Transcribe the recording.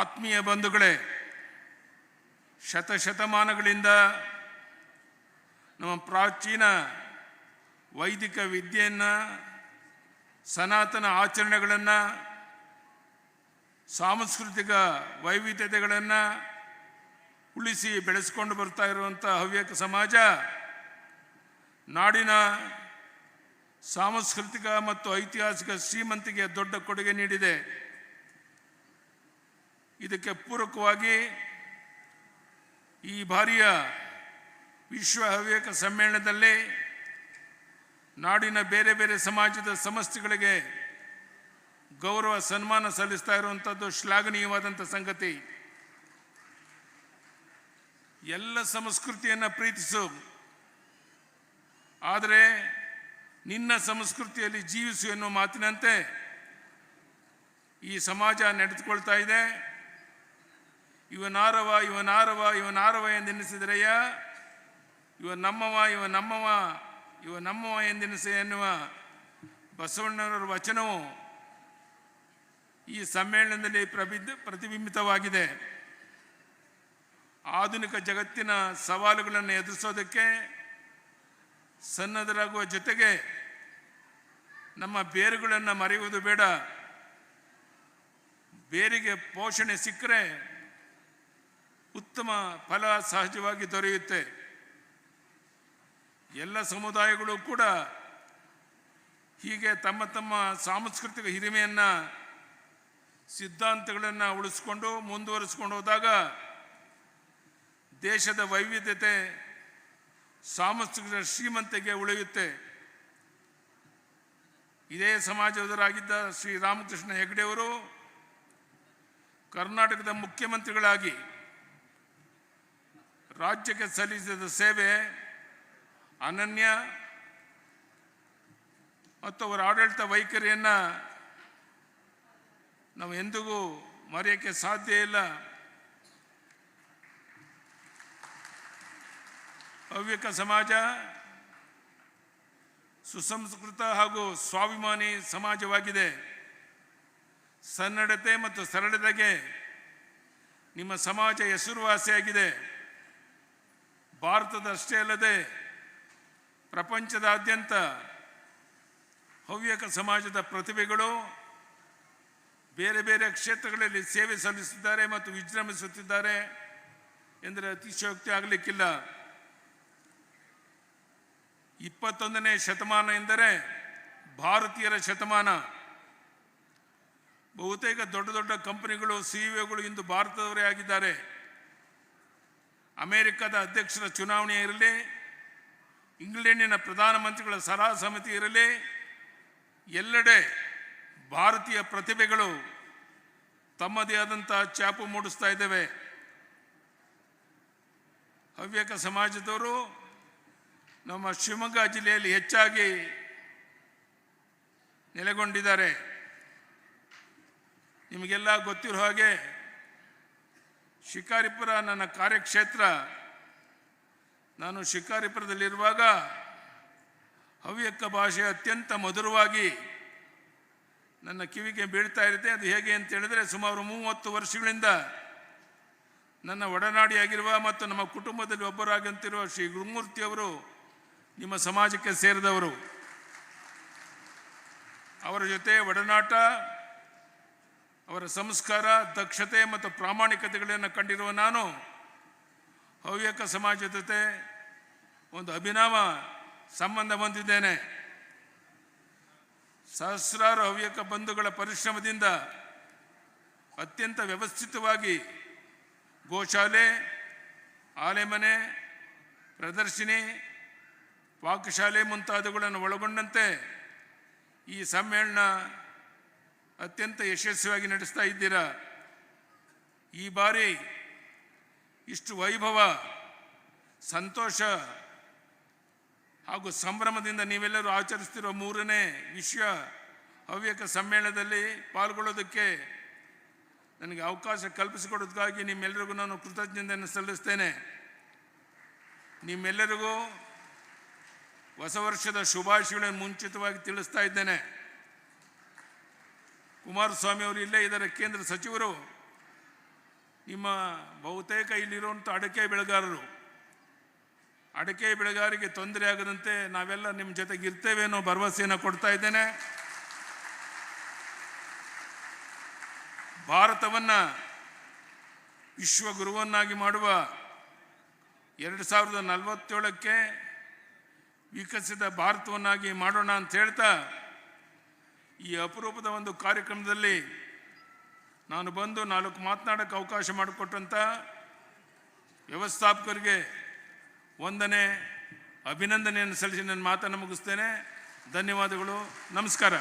ಆತ್ಮೀಯ ಬಂಧುಗಳೇ, ಶತಶತಮಾನಗಳಿಂದ ನಮ್ಮ ಪ್ರಾಚೀನ ವೈದಿಕ ವಿದ್ಯೆಯನ್ನು, ಸನಾತನ ಆಚರಣೆಗಳನ್ನು, ಸಾಂಸ್ಕೃತಿಕ ವೈವಿಧ್ಯತೆಗಳನ್ನು ಉಳಿಸಿ ಬೆಳೆಸ್ಕೊಂಡು ಬರ್ತಾ ಇರುವಂಥ ಹವ್ಯಕ ಸಮಾಜ, ನಾಡಿನ ಸಾಂಸ್ಕೃತಿಕ ಮತ್ತು ಐತಿಹಾಸಿಕ ಶ್ರೀಮಂತಿಗೆ ದೊಡ್ಡ ಕೊಡುಗೆ ನೀಡಿದೆ. ಇದಕ್ಕೆ ಪೂರಕವಾಗಿ ಈ ಬಾರಿಯ ವಿಶ್ವ ಹವ್ಯಕ ಸಮ್ಮೇಳನದಲ್ಲಿ ನಾಡಿನ ಬೇರೆ ಬೇರೆ ಸಮಾಜದ ಸಮಸ್ಯೆಗಳಿಗೆ ಗೌರವ ಸನ್ಮಾನ ಸಲ್ಲಿಸ್ತಾ ಇರುವಂಥದ್ದು ಶ್ಲಾಘನೀಯವಾದಂಥ ಸಂಗತಿ. ಎಲ್ಲ ಸಂಸ್ಕೃತಿಯನ್ನು ಪ್ರೀತಿಸು. ಆದರೆ ನಿನ್ನ ಸಂಸ್ಕೃತಿಯಲ್ಲಿ ಜೀವಿಸು ಎನ್ನುವ ಮಾತಿನಂತೆ ಈ ಸಮಾಜ ನಡೆದುಕೊಳ್ತಾ ಇದೆ. ಇವನಾರವ ಇವನಾರವ ಇವನಾರವ ಎಂದೆನಿಸಿದರೆಯ? ಇವ ನಮ್ಮವ ಇವ ನಮ್ಮವ ಇವ ನಮ್ಮವ ಎಂದೆನಿಸ ಎನ್ನುವ ಬಸವಣ್ಣನವರ ವಚನವು ಈ ಸಮ್ಮೇಳನದಲ್ಲಿ ಪ್ರಬಿದ್ ಪ್ರತಿಬಿಂಬಿತವಾಗಿದೆ. ಆಧುನಿಕ ಜಗತ್ತಿನ ಸವಾಲುಗಳನ್ನು ಎದುರಿಸೋದಕ್ಕೆ, ಸನ್ನದ್ಧರಾಗುವ ಜೊತೆಗೆ ನಮ್ಮ ಬೇರುಗಳನ್ನು ಮರೆಯುವುದು ಬೇಡ. ಬೇರಿಗೆ ಪೋಷಣೆ ಸಿಕ್ಕರೆ ಉತ್ತಮ ಫಲ ಸಹಜವಾಗಿ ದೊರೆಯುತ್ತೆ. ಎಲ್ಲ ಸಮುದಾಯಗಳು ಕೂಡ ಹೀಗೆ ತಮ್ಮ ತಮ್ಮ ಸಾಂಸ್ಕೃತಿಕ ಹಿರಿಮೆಯನ್ನು, ಸಿದ್ಧಾಂತಗಳನ್ನು ಉಳಿಸ್ಕೊಂಡು ಮುಂದುವರಿಸ್ಕೊಂಡು ಹೋದಾಗ ದೇಶದ ವೈವಿಧ್ಯತೆ ಸಾಂಸ್ಕೃತಿಕ ಶ್ರೀಮಂತಿಗೆ ಉಳಿಯುತ್ತೆ. ಇದೇ ಸಮಾಜದವರಾಗಿದ್ದ ಶ್ರೀ ರಾಮಕೃಷ್ಣ ಹೆಗಡೆಯವರು ಕರ್ನಾಟಕದ ಮುಖ್ಯಮಂತ್ರಿಗಳಾಗಿ ರಾಜ್ಯಕ್ಕೆ ಸಲ್ಲಿಸಿದ ಸೇವೆ ಅನನ್ಯ. ಮತ್ತು ಅವರ ಆಡಳಿತ ವೈಖರಿಯನ್ನು ನಾವು ಎಂದಿಗೂ ಮರೆಯೋಕ್ಕೆ ಸಾಧ್ಯ ಇಲ್ಲ. ಹವ್ಯಕ ಸಮಾಜ, ಸುಸಂಸ್ಕೃತ ಹಾಗೂ ಸ್ವಾಭಿಮಾನಿ ಸಮಾಜವಾಗಿದೆ. ಸನ್ನಡತೆ ಮತ್ತು ಸರಳತೆಗೆ ನಿಮ್ಮ ಸಮಾಜ ಹೆಸರುವಾಸಿಯಾಗಿದೆ. ಭಾರತದಷ್ಟೇ ಅಲ್ಲದೆ ಪ್ರಪಂಚದಾದ್ಯಂತ ಹವ್ಯಕ ಸಮಾಜದ ಪ್ರತಿಭೆಗಳು ಬೇರೆ ಬೇರೆ ಕ್ಷೇತ್ರಗಳಲ್ಲಿ ಸೇವೆ ಸಲ್ಲಿಸುತ್ತಿದ್ದಾರೆ ಮತ್ತು ವಿಜೃಂಭಿಸುತ್ತಿದ್ದಾರೆ ಎಂದರೆ ಅತಿಶಯೋಕ್ತಿ ಆಗಲಿಕ್ಕಿಲ್ಲ. ಇಪ್ಪತ್ತೊಂದನೇ ಶತಮಾನ ಎಂದರೆ ಭಾರತೀಯರ ಶತಮಾನ. ಬಹುತೇಕ ದೊಡ್ಡ ದೊಡ್ಡ ಕಂಪನಿಗಳು ಸಿಇಒಗಳು ಇಂದು ಭಾರತದವರೇ ಆಗಿದ್ದಾರೆ. ಅಮೆರಿಕದ ಅಧ್ಯಕ್ಷರ ಚುನಾವಣೆ ಇರಲಿ, ಇಂಗ್ಲೆಂಡಿನ ಪ್ರಧಾನಮಂತ್ರಿಗಳ ಸಲಹಾ ಸಮಿತಿ ಇರಲಿ, ಎಲ್ಲೆಡೆ ಭಾರತೀಯ ಪ್ರತಿಭೆಗಳು ತಮ್ಮದೇ ಆದಂಥ ಚಾಪು ಮೂಡಿಸ್ತಾ ಇದ್ದೇವೆ. ಹವ್ಯಕ ಸಮಾಜದವರು ನಮ್ಮ ಶಿವಮೊಗ್ಗ ಜಿಲ್ಲೆಯಲ್ಲಿ ಹೆಚ್ಚಾಗಿ ನೆಲೆಗೊಂಡಿದ್ದಾರೆ. ನಿಮಗೆಲ್ಲ ಗೊತ್ತಿರೋ ಹಾಗೆ ಶಿಕಾರಿಪುರ ನನ್ನ ಕಾರ್ಯಕ್ಷೇತ್ರ. ನಾನು ಶಿಕಾರಿಪುರದಲ್ಲಿರುವಾಗ ಹವ್ಯಕ ಭಾಷೆ ಅತ್ಯಂತ ಮಧುರವಾಗಿ ನನ್ನ ಕಿವಿಗೆ ಬೀಳ್ತಾ ಇರುತ್ತೆ. ಅದು ಹೇಗೆ ಅಂತ ಹೇಳಿದ್ರೆ ಸುಮಾರು ಮೂವತ್ತು ವರ್ಷಗಳಿಂದ ನನ್ನ ಒಡನಾಡಿಯಾಗಿರುವ ಮತ್ತು ನಮ್ಮ ಕುಟುಂಬದಲ್ಲಿ ಒಬ್ಬರಾಗಂತಿರುವ ಶ್ರೀ ಗುರುಮೂರ್ತಿಯವರು ನಿಮ್ಮ ಸಮಾಜಕ್ಕೆ ಸೇರಿದವರು. ಅವರ ಜೊತೆ ಒಡನಾಟ ಅವರ ಸಂಸ್ಕಾರ, ದಕ್ಷತೆ ಮತ್ತು ಪ್ರಾಮಾಣಿಕತೆಗಳನ್ನು ಕಂಡಿರುವ ನಾನು ಹವ್ಯಕ ಸಮಾಜದ ಜೊತೆ ಒಂದು ಅಭಿನವ ಸಂಬಂಧ ಹೊಂದಿದ್ದೇನೆ. ಸಹಸ್ರಾರು ಹವ್ಯಕ ಬಂಧುಗಳ ಪರಿಶ್ರಮದಿಂದ ಅತ್ಯಂತ ವ್ಯವಸ್ಥಿತವಾಗಿ ಗೋಶಾಲೆ, ಆಲೆಮನೆ, ಪ್ರದರ್ಶಿನಿ, ಪಾಕಶಾಲೆ ಮುಂತಾದವುಗಳನ್ನು ಒಳಗೊಂಡಂತೆ ಈ ಸಮ್ಮೇಳನ ಅತ್ಯಂತ ಯಶಸ್ವಿಯಾಗಿ ನಡೆಸ್ತಾ ಇದ್ದೀರಾ? ಈ ಬಾರಿ ಇಷ್ಟು ವೈಭವ, ಸಂತೋಷ ಹಾಗೂ ಸಂಭ್ರಮದಿಂದ ನೀವೆಲ್ಲರೂ ಆಚರಿಸ್ತಿರುವ ಮೂರನೇ ವಿಶ್ವ ಹವ್ಯಕ ಸಮ್ಮೇಳನದಲ್ಲಿ ಪಾಲ್ಗೊಳ್ಳೋದಕ್ಕೆ ನನಗೆ ಅವಕಾಶ ಕಲ್ಪಿಸಿಕೊಡೋದಕ್ಕಾಗಿ ನಿಮ್ಮೆಲ್ಲರಿಗೂ ನಾನು ಕೃತಜ್ಞತೆಯನ್ನು ಸಲ್ಲಿಸ್ತೇನೆ. ನಿಮ್ಮೆಲ್ಲರಿಗೂ ಹೊಸ ವರ್ಷದ ಶುಭಾಶಯಗಳನ್ನು ಮುಂಚಿತವಾಗಿ ತಿಳಿಸ್ತಾ ಇದ್ದೇನೆ. ಕುಮಾರಸ್ವಾಮಿ ಅವರು ಇಲ್ಲೇ ಇದ್ದಾರೆ, ಕೇಂದ್ರ ಸಚಿವರು. ನಿಮ್ಮ ಬಹುತೇಕ ಇಲ್ಲಿರುವಂಥ ಅಡಕೆ ಬೆಳೆಗಾರರು, ಅಡಕೆ ಬೆಳೆಗಾರಿಗೆ ತೊಂದರೆ ಆಗದಂತೆ ನಾವೆಲ್ಲ ನಿಮ್ಮ ಜೊತೆಗೆ ಇರ್ತೇವೆ ಅನ್ನೋ ಭರವಸೆಯನ್ನು ಕೊಡ್ತಾ ಇದ್ದೇನೆ. ಭಾರತವನ್ನು ವಿಶ್ವಗುರುವನ್ನಾಗಿ ಮಾಡುವ ಎರಡು ಸಾವಿರದ ನಲವತ್ತೇಳಕ್ಕೆ ವಿಕಸಿತ ಭಾರತವನ್ನಾಗಿ ಮಾಡೋಣ ಅಂತ ಹೇಳ್ತಾ ಈ ಅಪರೂಪದ ಒಂದು ಕಾರ್ಯಕ್ರಮದಲ್ಲಿ ನಾನು ಬಂದು ನಾಲ್ಕು ಮಾತನಾಡೋಕ್ಕೆ ಅವಕಾಶ ಮಾಡಿಕೊಟ್ಟಂಥ ವ್ಯವಸ್ಥಾಪಕರಿಗೆ ಒಂದನೇ ಅಭಿನಂದನೆಯನ್ನು ಸಲ್ಲಿಸಿ ನನ್ನ ಮಾತನ್ನು ಮುಗಿಸ್ತೇನೆ. ಧನ್ಯವಾದಗಳು. ನಮಸ್ಕಾರ.